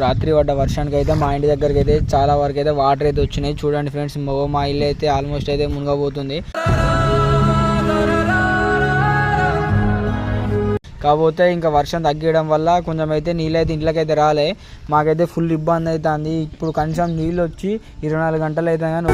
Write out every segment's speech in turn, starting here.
రాత్రి పడ్డ వర్షానికి అయితే మా ఇంటి దగ్గరికి అయితే చాలా వరకు అయితే వాటర్ అయితే వచ్చినాయి. చూడండి ఫ్రెండ్స్ మా ఇల్లు అయితే ఆల్మోస్ట్ అయితే మునగబోతుంది కాకపోతే ఇంకా వర్షం తగ్గడం వల్ల కొంచెం అయితే నీళ్ళు అయితే ఇంట్లోకి అయితే రాలే. మాకైతే ఫుల్ ఇబ్బంది అవుతుంది ఇప్పుడు కనీసం నీళ్ళు వచ్చి ఇరవై నాలుగు గంటలు అయితే కానీ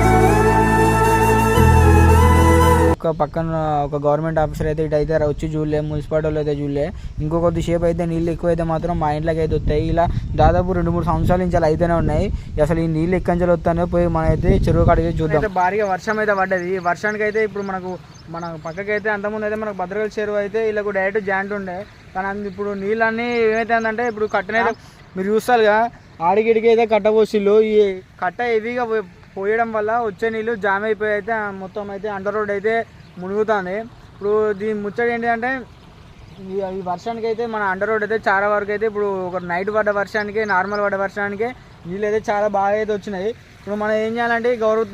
ఒక పక్కన ఒక గవర్నమెంట్ ఆఫీసర్ అయితే ఇటు అయితే వచ్చి చూడలే మున్సిపాలిటీ అయితే చూడలే. ఇంకో కొద్ది సేపు అయితే నీళ్ళు ఎక్కువ అయితే మాత్రం మా ఇంట్లోకి అయితే వస్తాయి. ఇలా దాదాపు రెండు మూడు సంవత్సరాల నుంచి అలా అయితేనే ఉన్నాయి. అసలు ఈ నీళ్ళు ఎక్కంచెలు వస్తానో పోయి మనం అయితే చెరువు కాడికి చూద్దాం. భారీగా వర్షం అయితే పడ్డది. ఈ వర్షానికి అయితే ఇప్పుడు మనకు మన పక్కకి అయితే అంతకుముందు అయితే మనకు భద్రకాళి చెరువు అయితే వీళ్ళకు డైరెక్ట్ జాయింట్ ఉండే. కానీ ఇప్పుడు నీళ్ళన్నీ ఏమైతుందంటే ఇప్పుడు కట్టనైతే మీరు చూస్తారుగా ఆడిగిడికి అయితే కట్ట పోసిళ్ళు. ఈ కట్ట హెవీగా పోయడం వల్ల వచ్చే నీళ్ళు జామ్ అయిపోయి అయితే మొత్తం అయితే అండర్ రోడ్ అయితే మునుగుతుంది. ఇప్పుడు దీని ముచ్చట ఏంటంటే ఈ ఈ వర్షానికి అయితే మన అండర్ రోడ్ అయితే చాలా వరకు అయితే ఇప్పుడు ఒక నైట్ పడ్డ వర్షానికి నార్మల్ పడ్డ వర్షానికి నీళ్ళు అయితే చాలా బాగా అయితే వచ్చినాయి. ఇప్పుడు మనం ఏం చేయాలంటే గౌరవ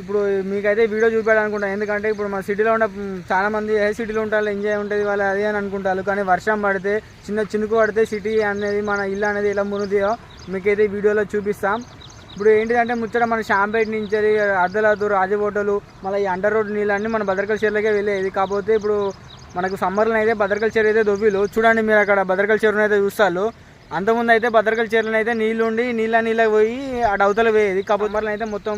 ఇప్పుడు మీకైతే వీడియో చూపించాలనుకుంటాను ఎందుకంటే ఇప్పుడు మన సిటీలో ఉన్న చాలామంది ఏ సిటీలో ఉంటారు ఎంజాయ్ ఉంటుంది వాళ్ళు అదే అని అనుకుంటారు. కానీ వర్షం పడితే చిన్న చినుకు పడితే సిటీ అనేది మన ఇల్లు అనేది ఎలా మునుగుతాయో మీకైతే వీడియోలో చూపిస్తాం. ఇప్పుడు ఏంటిదంటే ముచ్చట మన షాంపేట నుంచి అది అర్ధలాదు రాజబోటలు మళ్ళీ ఈ అండర్ రోడ్ నీళ్ళన్నీ మన భద్రకల్ చెరువులకే వెళ్ళేది. కాకపోతే ఇప్పుడు మనకు సమ్మర్లో అయితే భద్రకల్ చెరువు అయితే దొవ్విలు చూడండి మీరు అక్కడ భద్రకల్ చెరువును అయితే చూస్తారు. అంతకుముందు అయితే భద్రకల్ చెరువులో అయితే నీళ్ళు ఉండి నీళ్ళ నీళ్ళకి పోయి అటు అవతల పోయేది. కాకపోతే సమ్మర్లో అయితే మొత్తం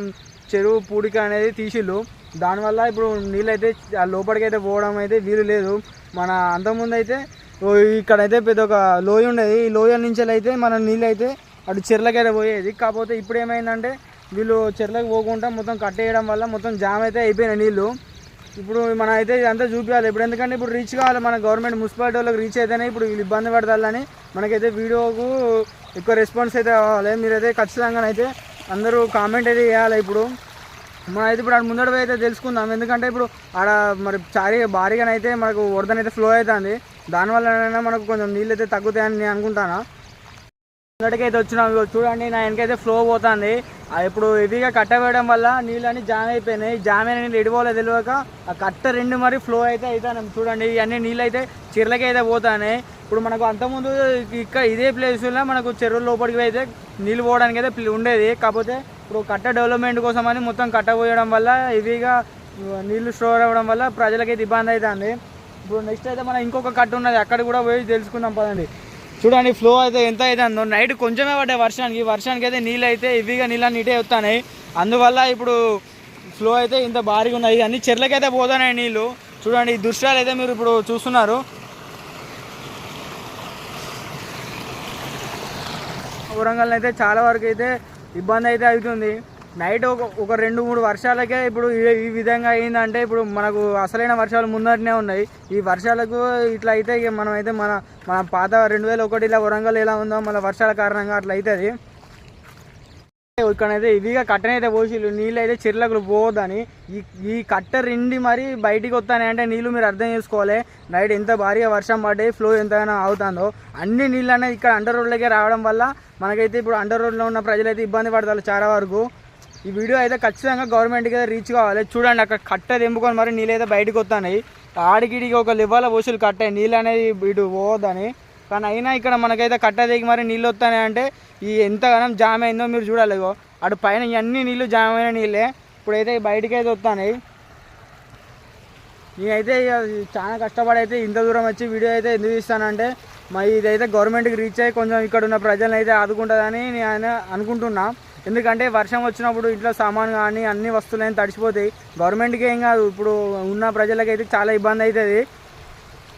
చెరువు పూడిక అనేది తీసిళ్ళు. దానివల్ల ఇప్పుడు నీళ్ళు అయితే ఆ లోపలికి అయితే పోవడం అయితే వీలు లేదు. మన అంతకుముందు అయితే ఓ ఇక్కడైతే పెద్ద ఒక లోయ ఉండేది. ఈ లోయ నుంచి అయితే మన నీళ్ళు అయితే అటు చెర్లకైతే పోయేది. కాకపోతే ఇప్పుడు ఏమైందంటే వీళ్ళు చెర్లకు పోకుండా మొత్తం కట్టేయడం వల్ల మొత్తం జామ్ అయితే అయిపోయినాయి నీళ్ళు ఇప్పుడు మన అయితే ఇదంతా చూపించాలి ఇప్పుడు ఎందుకంటే ఇప్పుడు రీచ్ కావాలి మన గవర్నమెంట్ మున్సిపాలిటీ వాళ్ళకి రీచ్ అయితేనే ఇప్పుడు వీళ్ళు ఇబ్బంది పడతాలని మనకైతే వీడియోకు ఎక్కువ రెస్పాన్స్ అయితే కావాలి మీరైతే ఖచ్చితంగా అయితే అందరూ కామెంట్ అయితే చేయాలి ఇప్పుడు. మనం అయితే ఇప్పుడు ఆడ ముందడవి అయితే తెలుసుకుందాం. ఎందుకంటే ఇప్పుడు ఆడ మరి చారి భారీగానైతే మనకు వరదనైతే ఫ్లో అవుతుంది. దానివల్ల మనకు కొంచెం నీళ్ళు అయితే తగ్గుతాయని నేను అనుకుంటాను? ముందటికైతే వచ్చినాం. చూడండి నా వెనకైతే ఫ్లో పోతుంది. ఇప్పుడు హెవీగా కట్ట వేయడం వల్ల నీళ్ళన్నీ జామ్ అయిపోయినాయి. జామ్ అయిన నీళ్ళు ఎడిపోలే తెలియక ఆ కట్ట రెండు మరి ఫ్లో అయితే అవుతాను చూడండి ఇవన్నీ నీళ్ళు అయితే చెర్లకి అయితే పోతాయి ఇప్పుడు మనకు అంతకుముందు ఇక్కడ ఇదే ప్లేస్లో మనకు చెరువు లోపలికి అయితే నీళ్ళు పోవడానికి అయితే ఉండేది. కాకపోతే ఇప్పుడు కట్ట డెవలప్మెంట్ కోసం అని మొత్తం కట్ట పోయడం వల్ల హెవీగా నీళ్ళు స్టోర్ అవ్వడం వల్ల ప్రజలకైతే ఇబ్బంది అవుతుంది ఇప్పుడు నెక్స్ట్ అయితే మనం ఇంకొక కట్ట ఉన్నది. అక్కడ కూడా పోయి తెలుసుకుందాం పదండి. చూడండి ఫ్లో అయితే ఎంత అయితే అందో. నైట్ కొంచెమే పడ్డాయి వర్షానికి. వర్షానికి అయితే నీళ్ళు అయితే ఇవిగా నీళ్ళు నీటే వస్తున్నాయి. అందువల్ల ఇప్పుడు ఫ్లో అయితే ఇంత భారీగా ఉన్నాయి. అన్ని చెర్లకైతే పోతున్నాయి నీళ్ళు. చూడండి ఈ దృశ్యాలు అయితే మీరు ఇప్పుడు చూస్తున్నారు. వరంగల్ అయితే చాలా వరకు అయితే ఇబ్బంది అయితే అవుతుంది. నైట్ ఒక ఒక రెండు మూడు వర్షాలకే ఇప్పుడు ఈ- విధంగా అయిందంటే ఇప్పుడు మనకు అసలైన వర్షాలు ముందరనే ఉన్నాయి. ఈ వర్షాలకు ఇట్లా అయితే ఇక మనం అయితే మన మన పాత రెండు వేల ఒకటిలో వరంగల్ ఎలా ఉందో మన వర్షాల కారణంగా అట్లా అవుతుంది ఇక్కడైతే ఇదిగా కట్టనైతే పోసిళ్ళు. నీళ్ళు అయితే చెర్లకు పోవద్దని. ఈ ఈ కట్ట రిండి మరి బయటికి వస్తానే అంటే నీళ్ళు మీరు అర్థం చేసుకోవాలి. నైట్ ఎంత భారీగా వర్షం పడ్డాయి ఫ్లో ఎంతగానో అవుతుందో. అన్ని నీళ్ళు అనేది ఇక్కడ అండర్ రోడ్లకే రావడం వల్ల మనకైతే ఇప్పుడు అండర్ రోడ్లో ఉన్న ప్రజలైతే ఇబ్బంది పడతారు చాలా వరకు. ఈ వీడియో అయితే ఖచ్చితంగా గవర్నమెంట్కి అయితే రీచ్ కావాలి. చూడండి అక్కడ కట్ట తెంపుకొని మరి నీళ్ళు అయితే బయటకు వస్తున్నాయి. ఆడికిడికి ఒక లెవెల్ పోసులు కట్టాయి నీళ్ళు అనేది ఇటు పోవద్దని. కానీ అయినా ఇక్కడ మనకైతే కట్ట దిగి మరి నీళ్ళు వస్తాయి అంటే ఈ ఎంతగానం జామ్ అయిందో మీరు చూడాలి అటు పైన ఇవన్నీ నీళ్ళు జామ్ అయిన నీళ్ళే. ఇప్పుడైతే బయటికి అయితే వస్తున్నాయి. నేనైతే ఇక చాలా కష్టపడి అయితే ఇంత దూరం వచ్చి వీడియో అయితే ఎందుకు ఇస్తానంటే మరి ఇదైతే గవర్నమెంట్కి రీచ్ అయ్యి కొంచెం ఇక్కడ ఉన్న ప్రజలను అయితే ఆదుకుంటుందని నేను అనుకుంటున్నా. ఎందుకంటే వర్షం వచ్చినప్పుడు ఇంట్లో సామాన్ కానీ అన్ని వస్తువులు అయినా తడిసిపోతాయి. గవర్నమెంట్కి ఏం కాదు ఇప్పుడు ఉన్న ప్రజలకైతే చాలా ఇబ్బంది అవుతుంది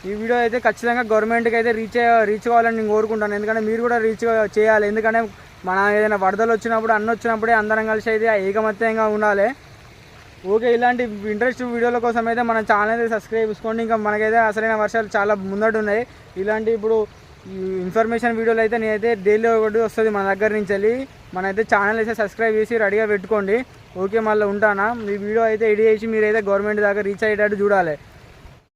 ఈ వీడియో అయితే ఖచ్చితంగా గవర్నమెంట్కి అయితే రీచ్ రీచ్ కావాలని నేను కోరుకుంటాను. ఎందుకంటే మీరు కూడా రీచ్ చేయాలి. ఎందుకంటే మన ఏదైనా వరదలు వచ్చినప్పుడు అన్న వచ్చినప్పుడే అందరం కలిసి అయితే ఏకమత్యంగా ఉండాలి. ఓకే ఇలాంటి ఇంట్రెస్ట్ వీడియోల కోసం అయితే మన ఛానల్ అయితే సబ్స్క్రైబ్ చేసుకోండి. ఇంకా మనకైతే అసలైన వర్షాలు చాలా ముందట ఉన్నాయి. ఇలాంటి ఇప్పుడు ఇన్ఫర్మేషన్ వీడియోలు అయితే నేనైతే డైలీ ఒకటి వస్తుంది మన దగ్గర నుంచి వెళ్ళి. మనైతే ఛానల్ అయితే సబ్స్క్రైబ్ చేసి రెడీగా పెట్టుకోండి. ఓకే మళ్ళీ ఉంటానా? ఈ వీడియో అయితే ఎడి చేసి మీరైతే గవర్నమెంట్ దాకా రీచ్ అయ్యేటట్టు చూడాలి.